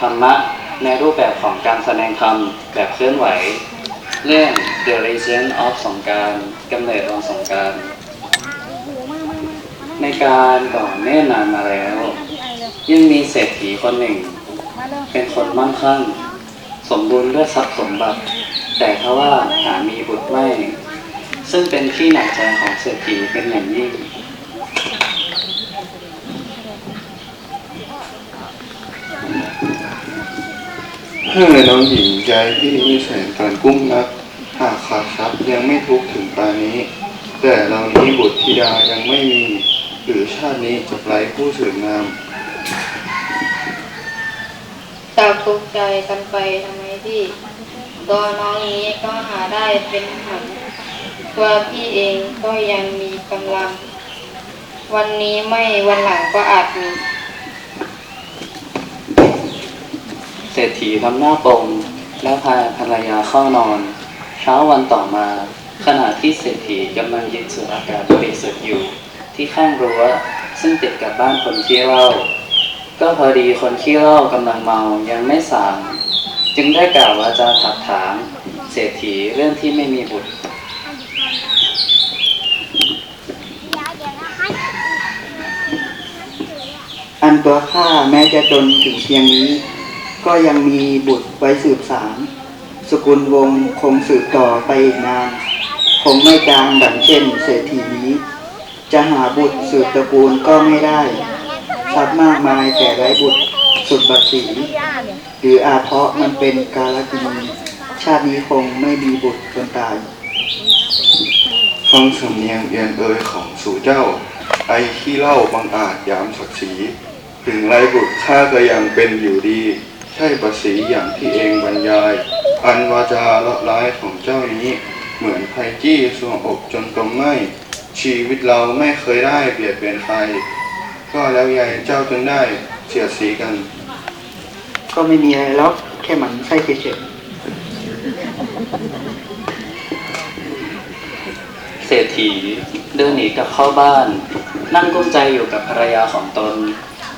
ธรรมะ ในรูปแบบของการแสดงธรรมแบบเคลื่อนไหว เรื่อง The Legend of สงการกำเนิดวันสงการ ในการก่อนเนิ่นนานมาแล้ว ยังมีเศรษฐีคนหนึ่ง เป็นคนมั่งคั่ง สมบูรณ์ด้วยทรัพย์สมบัติ แต่ทว่าหามีบุตรไม่ ซึ่งเป็นที่หนักใจของเศรษฐีเป็นอย่างยิ่ง เฮ้ยน้องหญิงใจพี่นี่แสนการกุ้มนักหากขาดทรัพย์ยังไม่ทุกข์ถึงปานนี้ แต่เรานี้บุตรธิดายังไม่มี หรือชาตินี้จะไร้ผู้สืบนามจากทุกข์ใจกันไปทำไมพี่ตัวน้องนี้ก็หาได้เป็นหันตัวพี่เองก็ยังมีกำลัง วันนี้ไม่วันหลังก็อาจมี ศรษฐีทำหน้าปรงและพาภรรยาเข้านอน เช้าวันต่อมา ขณะที่เศรษฐีกำลังยืนสูดอากาศบริสุทธิ์อยู่ ที่ข้างรั้วซึ่งติดกับบ้านคนขี้เหล้าก็พอดีคนขี้เหล้ากำลังเมายังไม่สางจึงได้กล่าวว่าจะถักถามเศรษฐีเรื่องที่ไม่มีบุตรอันตัวข้าแม้จะจนถึงเพียงนี้ ก็ยังมีบุตรไว้สืบสารสกุลวงศ์คงสืบต่อไปอีกนาน คงไม่จางดังเช่นเศรษฐีนี้ จะหาบุตรสืบตระกูลก็ไม่ได้ทรัพย์มากมายแต่ไร้บุตรสุดบัตรสีหรืออาเพราะมันเป็นกาลกินีชาตินี้คงไม่มีบุตรจนตาย ฟังสำเนียงเอียนเอ่ยของสู่เจ้า ไอ้ขี้เล่าบังอาจยามศักดิ์ศรีถึงไรบุตรข้าก็ยังเป็นอยู่ดี ใช่ประสีอย่างที่เองบรรยาย อันวาจาเลาะร้ายของเจ้านี้ เหมือนไฟจี้สวงอกจนกลมไหมชีวิตเราไม่เคยได้เบียดเบียนใคร ก็แล้วยายเจ้าจึงได้เสียดสีกัน ก็ไม่มีอะไรหรอกแค่หมันไส้เฉยเศรษฐีเดินหนีกลับเข้าบ้าน นั่งกุ้มใจอยู่กับภรรยาของตน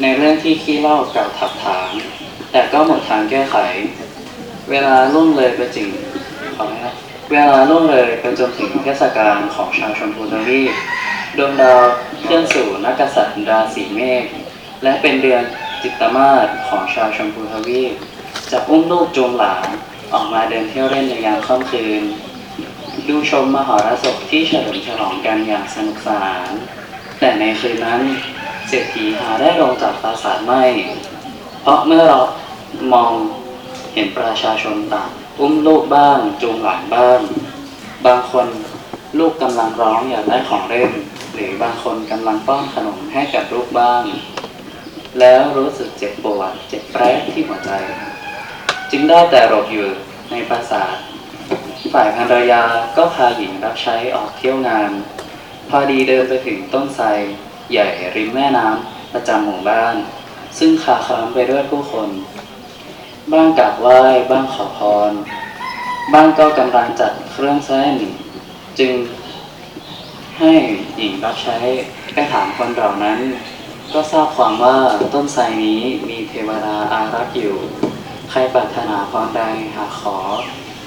ในเรื่องที่ขี้เหล่ากล่าวถักถาง แต่ก็หมดทางแก้ไข เวลาล่วงเลยไปจริงขอให้นะเวลาล่วงเลยไปจนถึงเทศกาลของชาวชมพูทวีปดวงดาวเคลื่อนสู่นักกษัตริย์ราศีเมษและเป็นเดือนจิตตมาศของชาวชมพูทวีปจะอุ้มลูกจูงหลานออกมาเดินเที่ยวเล่นในยามค่ำคืน ดูชมมหรสพที่เฉลิมฉลองกันอย่างสนุกสนาน แต่ในคืนนั้นเศรษฐีหาได้ลงจากปราสาทไม่ เพราะเมื่อเรามองเห็นประชาชนต่าง อุ้มลูกบ้างจูงหลานบ้าง บางคนลูกกำลังร้องอยากได้ของเล่น หรือบางคนกำลังป้อนขนมให้กับลูกบ้าง แล้วรู้สึกเจ็บปวดเจ็บแปรที่หัวใจ จึงได้แต่หลบอยู่ในปราสาทฝ่ายภรรยาก็พาหญิงรับใช้ออกเที่ยวงาน พอดีเดินไปถึงต้นไทรใหญ่ริมแม่น้ำประจำหมู่บ้าน ซึ่งคาคล้ำไปด้วยผู้คน บ้างกราบไหว้บ้างขอพร บ้างก็กำลังจัดเครื่องเส้น จึงให้หญิงรับใช้ไปถามคนเหล่านั้น ก็ทราบความว่าต้นไทรนี้มีเทวดาอารักษ์อยู่ ใครปรารถนาพรใดหากขอ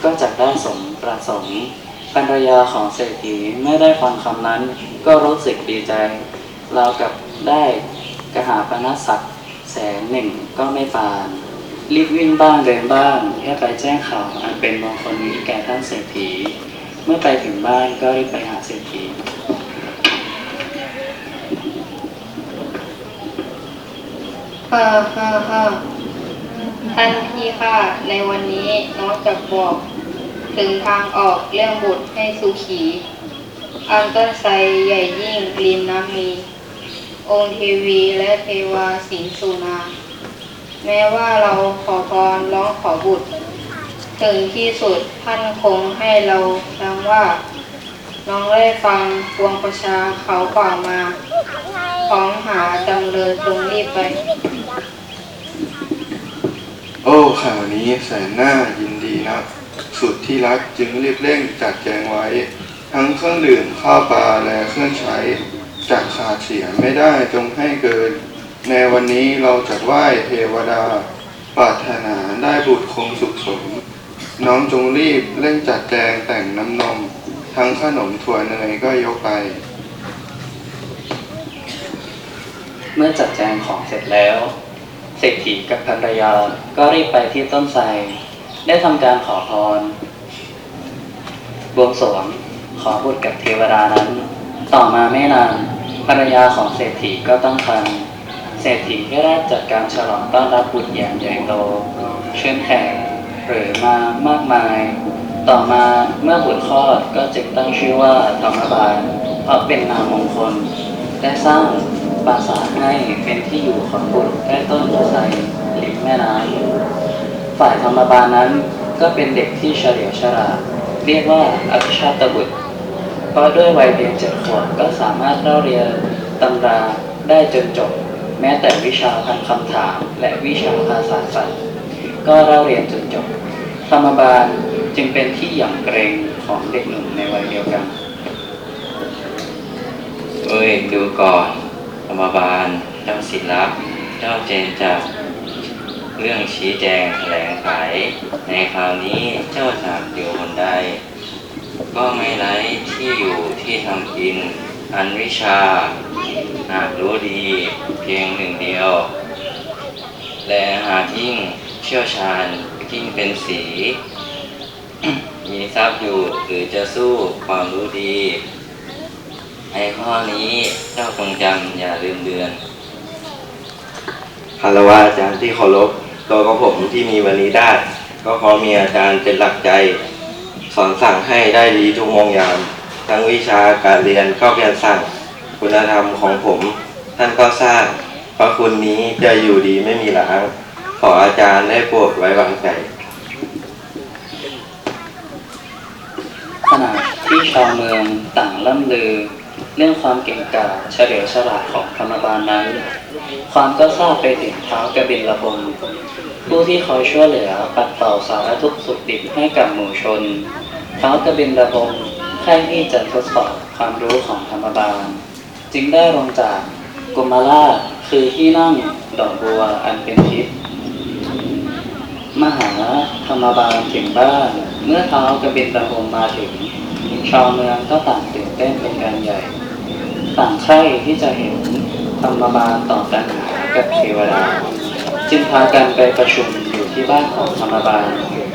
ก็จะได้สมประสงค์ภรรยาของเศรษฐีไม่ได้ฟังคำนั้น ก็รู้สึกดีใจเรากับได้กระหาปณศักดิ์ แสนหนึ่งก็ไม่ปาน รีบวิ่งบ้างเดินบ้างเพื่อไปแจ้งข่าวอันเป็นมงคลนี้แก่ท่านเศรษฐี เมื่อไปถึงบ้านก็รีบไปหาเศรษฐีฮ่าฮ่าฮ่าท่านพี่ค่ะในวันนี้น้องจะบอก ถึงทางออกเรื่องบุตรให้สุขี อันต้นไทรใหญ่ยิ่งริมน้ำมี องค์เทวีและเทวาสิงสุนา แม้ว่าเราขอพรร้องขอบุตร ถึงที่สุดท่านคงให้เราดังว่า น้องได้ฟังปวงประชาเขากล่าวมา ของหาจำเลยจงรีบไป โอ้ข่าวนี้แสนน่ายินดีนะสุดที่รักจึงรีบเร่งจัดแจงไว้ ทั้งเครื่องดื่มข้าวปลาและเครื่องใช้ จะขาดเสียไม่ได้จงให้เกินในวันนี้เราจัดไหว้เทวดาปรารถได้บุตรคงสุขสม น้องจงรีบเร่งจัดแจงแต่งน้ำนม ทั้งขนมถั่วเนยก็ยกไป เมื่อจัดแจงของเสร็จแล้วเศรษฐีกับภรรยาก็รีบไปที่ต้นไทรได้ทำการขอพรบวงสรวงขอบุตรกับเทวดานั้น ต่อมาไม่นาน ภรรยาของเศรษฐีก็ตั้งครรภ์เศรษฐีก็ได้จัดการฉลองต้อนรับบุตรอย่างใหญ่โตเชิญแขกหรือมามากมาย ต่อมาเมื่อบุตรคลอดก็จึงตั้งชื่อว่าธรรมบาลเพราะเป็นนามมงคล และสร้างปราสาทให้เป็นที่อยู่ของบุตรใกล้ต้นไทรริมแม่น้ำฝ่ายธรรมบาลนั้นก็เป็นเด็กที่เฉลียวฉลาดเรียกว่าอภิชาตบุตร เพราะด้วยวัยเพียงเจ็ดขวบก็สามารถเล่าเรียนตำราได้จนจบ แม้แต่วิชาพันคำถาม และวิชาภาษาสัตว์ก็เล่าเรียนจนจบธรรมบาลจึงเป็นที่หยั่งเกรงของเด็กหนุ่มในวัยเดียวกันเอ้ยดูก่อนธรรมบาลเจ้าศิลป์เจ้าเจนจากเรื่องชี้แจงแถลงไขในคราวนี้เจ้าจากอยู่คนใด ก็ไม่ไร้ที่อยู่ที่ทำกิน อันวิชาหากรู้ดี เพียงหนึ่งเดียว และหากยิ่งเชี่ยวชาญยิ่งเป็นสี มีทรัพย์อยู่หรือจะสู้ความรู้ดีในข้อนี้เจ้าจงจำอย่าลืมเดือนคารวะอาจารย์ที่เคารพตัวของผมที่มีวันนี้ได้ ก็เพราะมีอาจารย์เป็นหลักใจ สอนสั่งให้ได้ดีทุกโมงยาม ทั้งวิชาการเรียนก็เพียรสั่ง คุณธรรมของผม ท่านก็สร้างพระคุณนี้จะอยู่ดีไม่มีหลังขออาจารย์ได้โปรดไว้วางใจขณะที่ชาวเมืองต่างล่ำลือ เรื่องความเก่งกาจเฉลียวฉลาดของธรรมบาลนั้น ความก็ทราบไปถึงเท้าวกบินละพงศ์ผู้ที่คอยช่วยเหลือปัดเป่าสารทุกข์สุขดิบให้กับหมู่ชน ท้าวกบินละพงใครที่จะทดสอบความรู้ของธรรมบาล จึงได้ลงจากกุมาราคือที่นั่งดอกบัวอันเป็นทิพย์มหาธรรมบาลถึงบ้าน เมื่อเท้ากบินตะพงมาถึง ชาวเมืองก็ต่างตื่นเต้นเป็นการใหญ่ ต่างใคร่ที่จะเห็นธรรมบาลต่อบปัญหากับเทวดา จึงพากันไปประชุมอยู่ที่บ้านของธรรมบาล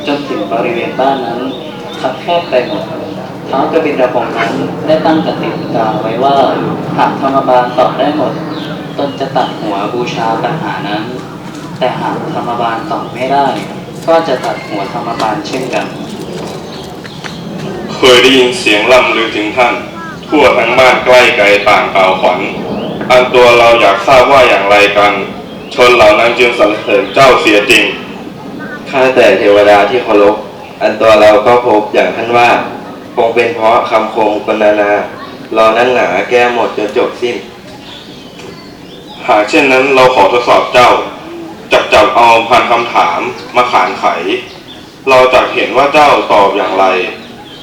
จนถึงบริเวณบ้านนั้น คับแคบไปหมดเท้ากบินตะพงนั้นได้ตั้งกติกาไว้ว่าหากธรรมบาลตอบได้หมด ตนจะตัดหัวบูชาปัญหานั้น แต่หากธรรมบาลตอบไม่ได้ ก็จะตัดหัวธรรมบาลเช่นกัน เคยได้ยินเสียงล่ำลือถึงท่าน ทั่วทั้งบ้านใกล้ไกลต่างกล่าวขวัญอันตัวเราอยากทราบว่าอย่างไรกัน ชนเหล่านั้นจึงสรรเสริญเจ้าเสียจริงข้าแต่เทวดาที่เคารพ อันตัวเราก็พบอย่างท่านว่า คงเป็นเพราะคำคมกนานา รอนั่นหนาแก้หมดจนจบสิ้น หากเช่นนั้นเราขอทดสอบเจ้า จับจับเอาพันคำถามมาขานไข เราจะเห็นว่าเจ้าตอบอย่างไร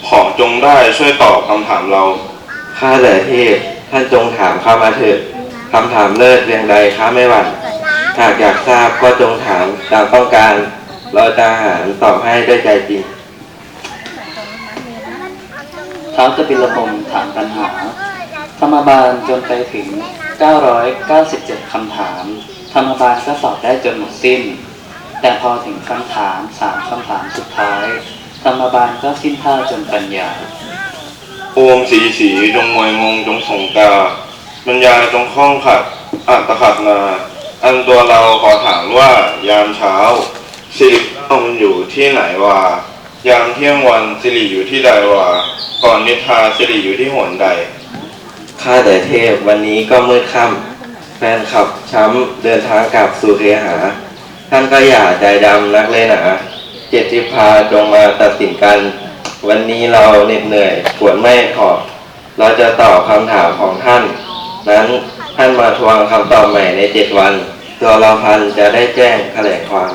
ขอจงได้ช่วยตอบคำถามเรา ข้าแต่เทพท่านจงถามข้ามาเถิดคำถามเลิศเพียงใดข้าไม่หวั่นหากอยากทราบก็จงถามตามต้องการ เราจะหารตอบให้ด้วยใจจริงท้าวกบิลพงศ์ถามปัญหา ธรรมบาลจนไปถึง 997 คำถาม ธรรมบาลก็สอบได้จนหมดสิ้น แต่พอถึงคำถามสามคำถามสุดท้าย ธรรมบาลก็สิ้นท่าจนปัญญาโอมสีสีจงมวยงงจงสงกาบรรยายจงคล่องขัดอัตตขัดนา อันตัวเราขอถามว่ายามเช้า สิริต้องอยู่ที่ไหนวะยามเที่ยงวันสิริอยู่ที่ใดวะก่อนนิทราสิริอยู่ที่หนใด ข้าแต่เทพวันนี้ก็มืดค่ำแฟนขับช้ำเดินทางกลับสู่เคหา ท่านก็อย่าใจดำนักเลยหนาเจ็ดทิพาจงมาตัดสินกัน วันนี้เราเหน็ดเหนื่อยปวดไม่ขอบ เราจะตอบคำถามของท่าน นั้นท่านมาทวงคำตอบใหม่ในเจ็ดวัน ตัวเราพันจะได้แจ้งแถลงความ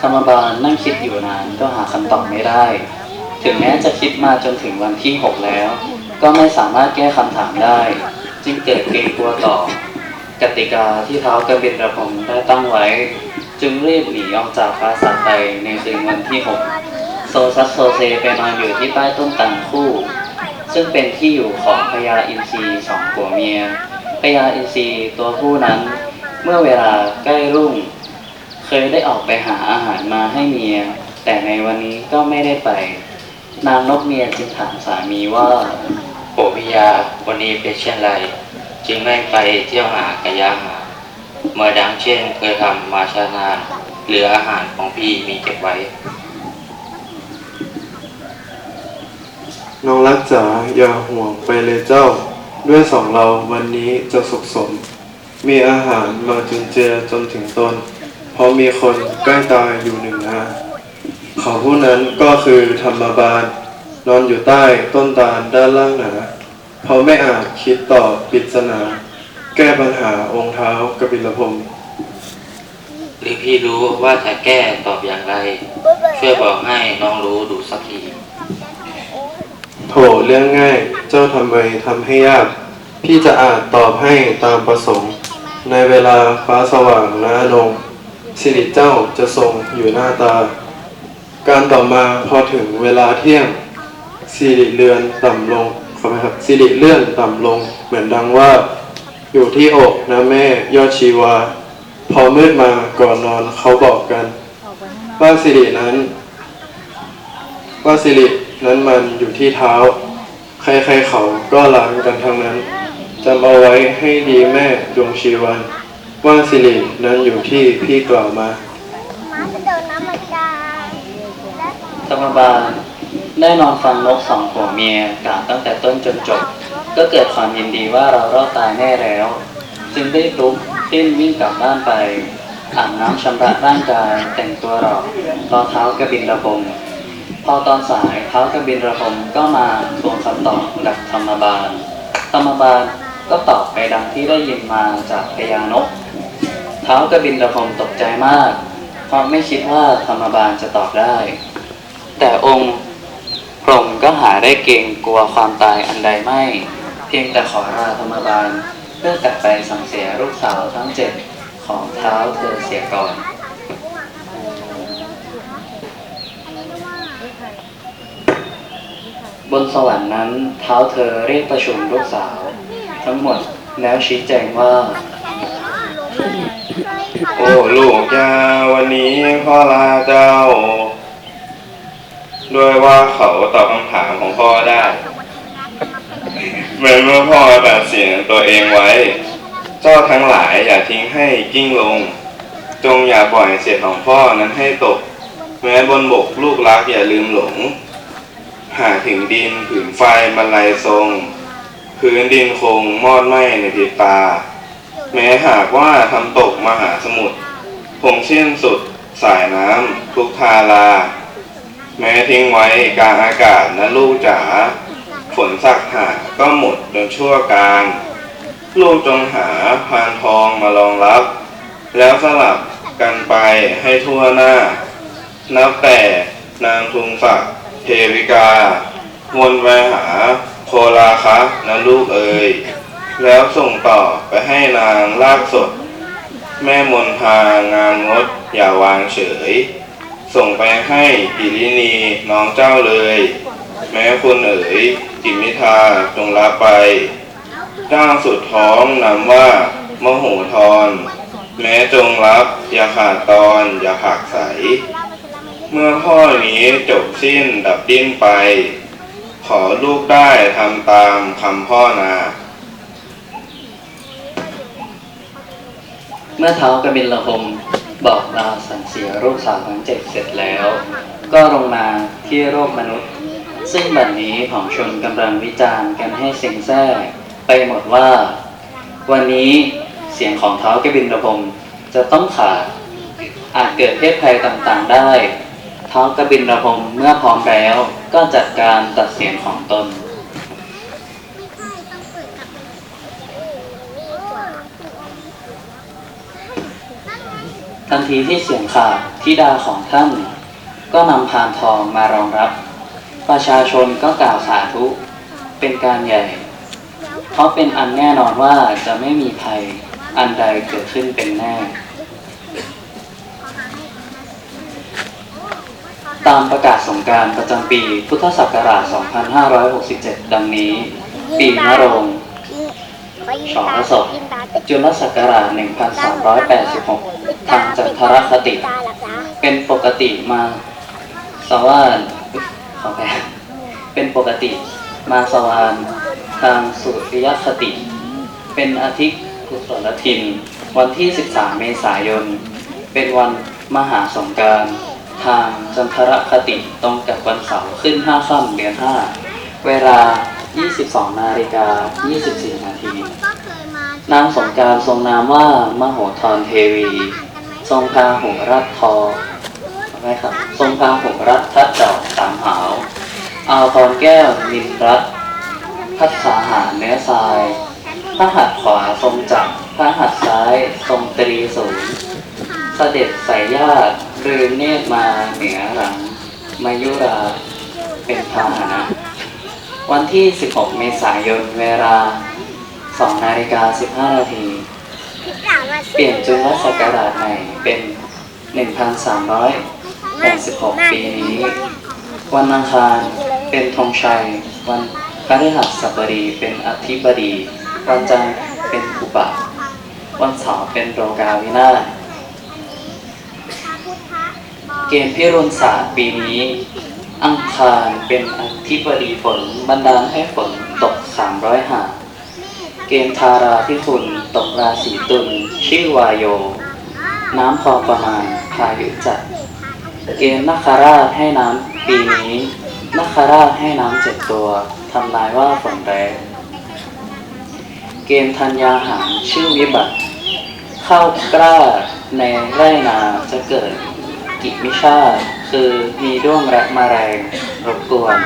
ธรรมบาลนั่งคิดอยู่นานก็หาคำตอบไม่ได้ ถึงแม้จะคิดมาจนถึงวันที่6แล้ว ก็ไม่สามารถแก้คำถามได้ จึงเกิดเกรงกลัวต่อกติกาที่เท้าวกบินระพงได้ตั้งไว้ จึงรีบหนีออกจากปราสาทไปในคืนวันที่6โซซัสโซเซไปนอนอยู่ที่ใต้ต้นตาลคู่ ซึ่งเป็นที่อยู่ของพญาอินทรีสองผัวเมียพญาอินทรีตัวผู้นั้น เมื่อเวลาใกล้รุ่ง เคยได้ออกไปหาอาหารมาให้เมีย แต่ในวันนี้ก็ไม่ได้ไป นางนกเมียจึงถามสามีว่าโปพิยาวันนี้เป็นเช่นไร จึงไม่ไปเที่ยวหากระยาหา เมื่อดังเช่นเคยทำมาชานานเหลืออาหารของพี่มีเก็บไว้ น้องรักจ๋าอย่าห่วงไปเลยเจ้า ด้วยสองเราวันนี้จะสุขสม มีอาหารมาจุนเจือจนถึงตน ราะมีคนใกล้ตายอยู่หนึ่งนาเขาผู้นั้นก็คือธรรมบาลนอนอยู่ใต้ต้นตาลด้านล่างหนาเขาไม่อาจคิดตอบปริศนา แก้ปัญหาองค์เท้ากบิลพรหมหรือพี่รู้ว่าจะแก้ตอบอย่างไร ช่วยบอกให้น้องรู้ดูสักทีโถเรื่องง่าย เจ้าทำไมทำให้ยาก พี่จะอาจตอบให้ตามประสงค์ ในเวลาฟ้าสว่างและอนง สิริเจ้าจะทรงอยู่หน้าตา การต่อมาพอถึงเวลาเที่ยงสิริเลือนต่ำลงขอไหมครับสิริเลื่อนต่ำลง เหมือนดังว่า อยู่ที่อกนะแม่ยอดชีวา พอมืดมาก่อนนอนเขาบอกกันว่าสิรินั้นว่าสิรินั้นมันอยู่ที่เท้า ใครๆเขาก็ล้างกันทั้งนั้นจำเอาไว้ให้ดีแม่ดวงชีวัน ว่าสิรินั้นอยู่ที่พี่กล่าวมาม้าจะเดินน้ำมันกาธรรมบาลได้นอนฟังนกสองผัวเมียกล่าวตั้งแต่ต้นจนจบ ก็เกิดความยินดีว่าเรารอดตายแน่แล้ว จึงได้ลุกติ้นวิ่งกลับบ้านไปอาบน้ำชำระร่างกายแต่งตัวหล่อรอเท้ากระบินระพงพอตอนสายเท้ากระบินระพงก็มาทวงคำตอบกับธรรมบาลธรรมบาลก็ตอบไปดังที่ได้ยินมาจากพญานก ท้ากบินระพงตกใจมาก เพราะไม่คิดว่าธรรมบาลจะตอบได้ แต่องค์พรมก็หาได้เกรงกลัวความตายอันใดไม่ เพียงแต่ขอลาธรรมบาลเพื่อกลับไปสั่งเสียลูกสาวทั้งเจ็ดของเท้าเธอเสียก่อนบนสวรรค์นั้นเท้าเธอเรียกประชุมลูกสาว ทั้งหมดแล้วชี้แจงว่า โอ้ลูกยาวันนี้พ่อลาเจ้า ด้วยว่าเขาตอบคำถามของพ่อได้เหมือนเมื่อพ่อตัดสินตัวเองไว้ เจ้าทั้งหลายอย่าทิ้งให้กิ้งลง จงอย่าปล่อยเศษของพ่อนั้นให้ตก แม้บนบกลูกรักอย่าลืมหลง หาถึงดินผืนไฟบรรลัยทรง พื้นดินคงมอดไหมในพิตา แม้หากว่าทำตกมหาสมุทรคงสิ้นสุดสายน้ำทุกทารา แม้ทิ้งไว้กลางอากาศนะลูกจ๋าฝนสักหาก็หมดจนชั่วการลูกจงหาพานทองมารองรับ แล้วสลับกันไปให้ทั่วหน้า นับแต่นางทุงศักดิ์เทวิกา วนไปหาโคลาคะนะลูกเอ๋ย แล้วส่งต่อไปให้นางลากสด แม่มนทางามงดอย่าวางเฉย ส่งไปให้กิรินีน้องเจ้าเลย แม้คุณเอ๋ยกิมิทาจงรับไปเจ้าสุดท้องนำว่ามโหธรแม้จงรับอย่าขาดตอนอย่าผักใส เมื่อพ่อนี้จบสิ้นดับดิ้นไป ขอลูกได้ทำตามคำพ่อนา เมื่อเท้ากบินละพมบอกลาสั่งเสียลูกสาวทั้งเจ็ดเสร็จแล้ว ก็ลงมาที่โลกมนุษย์ ซึ่งบัดนนี้ผองชนกำลังวิจารณ์กันให้เซ็งแซ่ไปหมดว่า วันนี้เสียงของเท้ากบินละพมจะต้องขาดอาจเกิดเพศภัยต่างๆได้เท้ากบินระพมเมื่อพร้อมแล้วก็จัดการตัดเสียงของตน ทันทีที่เสียงขาดธิดาของท่าน ก็นำพานทองมารองรับ ประชาชนก็กล่าวสาธุเป็นการใหญ่ เพราะเป็นอันแน่นอนว่าจะไม่มีภัยอันใดเกิดขึ้นเป็นแน่ ตามประกาศสงกรารประจำปีพุทธศักราช 2567 ดังนี้ ปีมะโรงสองพระศพจุลศักราช 1386 ทางจันทรคติ เป็นปกติมาสวานอุ๊ยขอแปเป็นปกติมาสวานทางสุริยคติ เป็นอาทิตย์กุศลทิน วันที่ 13 เมษายน เป็นวันมหาสงการทางจันทรคติตรงกับวันเสาร์ขึ้น 5 ค่ำเดือน 5 เวลา 22 นาฬิกา 24 นาทีนางสงการทรงนามว่ามโหธรเทวี ทรงพาหงรัดทอไหมครับ ทรงพาหงรัดทัดดอกสามหาวอาวทรแก้วนินรัตน์พัฒสาหารเนื้อทรายพระหัตถ์ขวาทรงจักรพระหัตถ์ซ้ายทรงตรีศูนย์เสด็จสายญาติรืนเนตรมาเหนือหลังมายุราเป็นพาหนะ วันที่ 16 เมษายน เวลา 2 นาฬิกา 15 นาที เปลี่ยนจุลศักราชใหม่เป็น 1386 ปีนี้ วันอังคารเป็นธงชัย วันพฤหัสบดีเป็นอธิบดี วันจันทร์เป็นอุบะวันเสาร์เป็นโรกาวินาศเกณฑ์พิรุณศาสตร์ปีนี้ อังคารเป็นอธิบดีฝนบันดาลให้ฝนตก 300หา เกณฑ์ทาราที่คุณตก ราศีตุลชื่อวายโย น้ำพอประมาณพายุจัด เกณฑ์นักคาราชให้น้ำปีนี้นักคาราชให้น้ำเจ็ดตัวทำนายว่าฝนแรงเกณฑ์ธัญญาหารชื่อวิบัติเข้ากล้าในไร่นาจะเกิดกิมิชาคือมีด้วงและแมลงรบกวน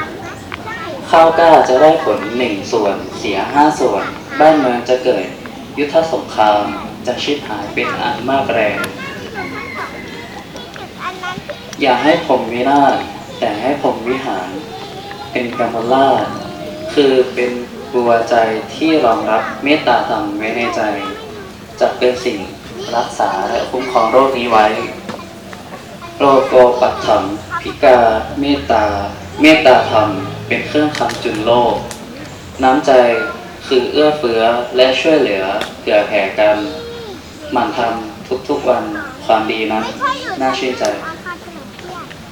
ข้าวกล้าจะได้ผลหนึ่งส่วนเสียห้าส่วน บ้านเมืองจะเกิด ยุทธสงครามจะชิบหายเป็นอันมากแรง อย่าให้ผมวินาศแต่ให้ผมวิหาร เป็นกรรมลาชคือเป็นบัวใจที่รองรับเมตตาธรรมไว้ในใจ จะเป็นสิ่งรักษาและคุ้มครองโรคนี้ไว้โลโกปัตถังพิกาเมตตา เมตตาธรรม เป็นเครื่องคำจุนโลก น้ำใจ คือเอื้อเฟื้อและช่วยเหลือเผื่อแผ่กันหมั่นทำทุกๆวันความดีนั้นน่าชื่นใจ